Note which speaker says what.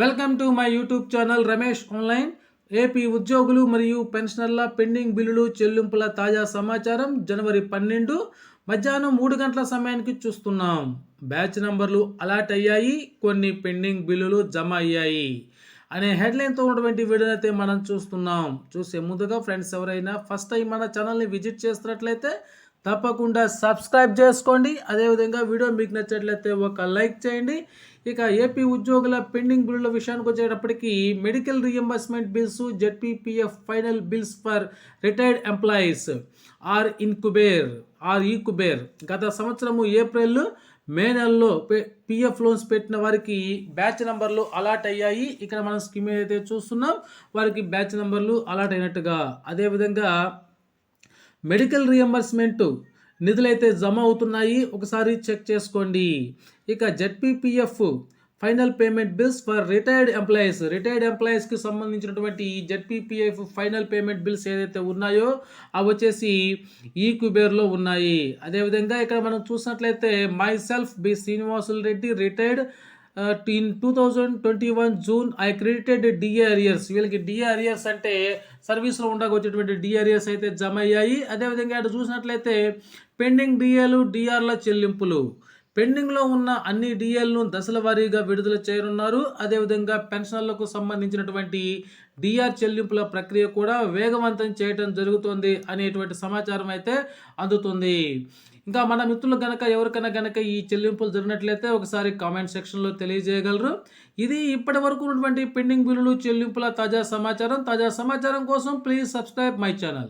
Speaker 1: Welcome to my YouTube channel Ramesh online. AP ఉద్యోగులు మరియు పెన్షనర్ల pending బిల్లులు చెల్లింపుల తాజా సమాచారం జనవరి పన్నెండు. మధ్యాహ్నం మూడు గంటల సమయానికి చూస్తున్నాం. బ్యాచ్ నంబర్లు అలాట్ అయ్యాయి. కొన్ని పెండింగ్ బిల్లులు జమ అయ్యాయి. అనే హెడ్లైన్తో ఉన్నటువంటి వీడియోని అయితే మనం చూస్తున్నాం. చూసే ముందుగా ఫ్రెండ్స్ ఎవరైనా ఫస్ట్ టైం మన ఛానల్ని విజిట్ చేస్తున్నట్లయితే తప్పకుండా సబ్స్క్రైబ్ చేసుకోండి. అదేవిధంగా వీడియో మీకు నచ్చినట్లయితే ఒక లైక్ చేయండి. ఇక ఏపీ ఉద్యోగుల పెండింగ్ బిల్లుల విషయానికి వచ్చేటప్పటికి medical reimbursement bills ZPPF final bills for retired employees are in Kuber or e Kuber. గత సంవత్సరము ఏప్రిల్ మే నెలలో పిఎఫ్ లోన్స్ పెట్టిన వారికి బ్యాచ్ నెంబర్లు అలాట్ అయ్యాయి. ఇక్కడ మనం స్కీమ్ ఏదైతే చూస్తున్నాం. వారికి బ్యాచ్ నెంబర్లు అలాట్ అయినట్టుగా. అదేవిధంగా మెడికల్ రియంబర్స్మెంట్ నిధులైతే జమ అవుతున్నాయి ఒకసారి చెక్ చేసుకోండి. ఇక ZPPF final payment bills for retired employees. Retired ఎంప్లాయీస్కి సంబంధించినటువంటి ఈ జెడ్పీపీఎఫ్ ఫైనల్ పేమెంట్ బిల్స్ ఏదైతే ఉన్నాయో అవి వచ్చేసి ఈ కుబేర్లో ఉన్నాయి. అదేవిధంగా ఇక్కడ మనం చూసినట్లయితే myself B Srinivasulu Reddy retired in two thousand twenty one June I credited DA arrears వీళ్ళకి డిఏ అరియర్స్ అంటే సర్వీస్లో ఉండగా వచ్చేటువంటి డిఏ అరియర్స్ అయితే జమ అయ్యాయి అదేవిధంగా అటు చూసినట్లయితే పెండింగ్ డిఏలు డిఆర్ల చెల్లింపులు. పెండింగ్లో ఉన్న అన్ని డిఎల్ను దశల వారీగా విడుదల చేయనున్నారు. అదేవిధంగా పెన్షన్లకు సంబంధించినటువంటి డిఆర్ చెల్లింపుల ప్రక్రియ కూడా వేగవంతం చేయడం జరుగుతుంది అనేటువంటి సమాచారం అయితే అందుతుంది. ఇంకా మన మిత్రులు గనక ఎవరికైనా గనక ఈ చెల్లింపులు జరిగినట్లయితే ఒకసారి కామెంట్ సెక్షన్లో తెలియజేయగలరు. ఇది ఇప్పటి వరకు ఉన్నటువంటి పెండింగ్ బిల్లులు చెల్లింపుల తాజా సమాచారం. తాజా సమాచారం కోసం ప్లీజ్ సబ్స్క్రైబ్ మై ఛానల్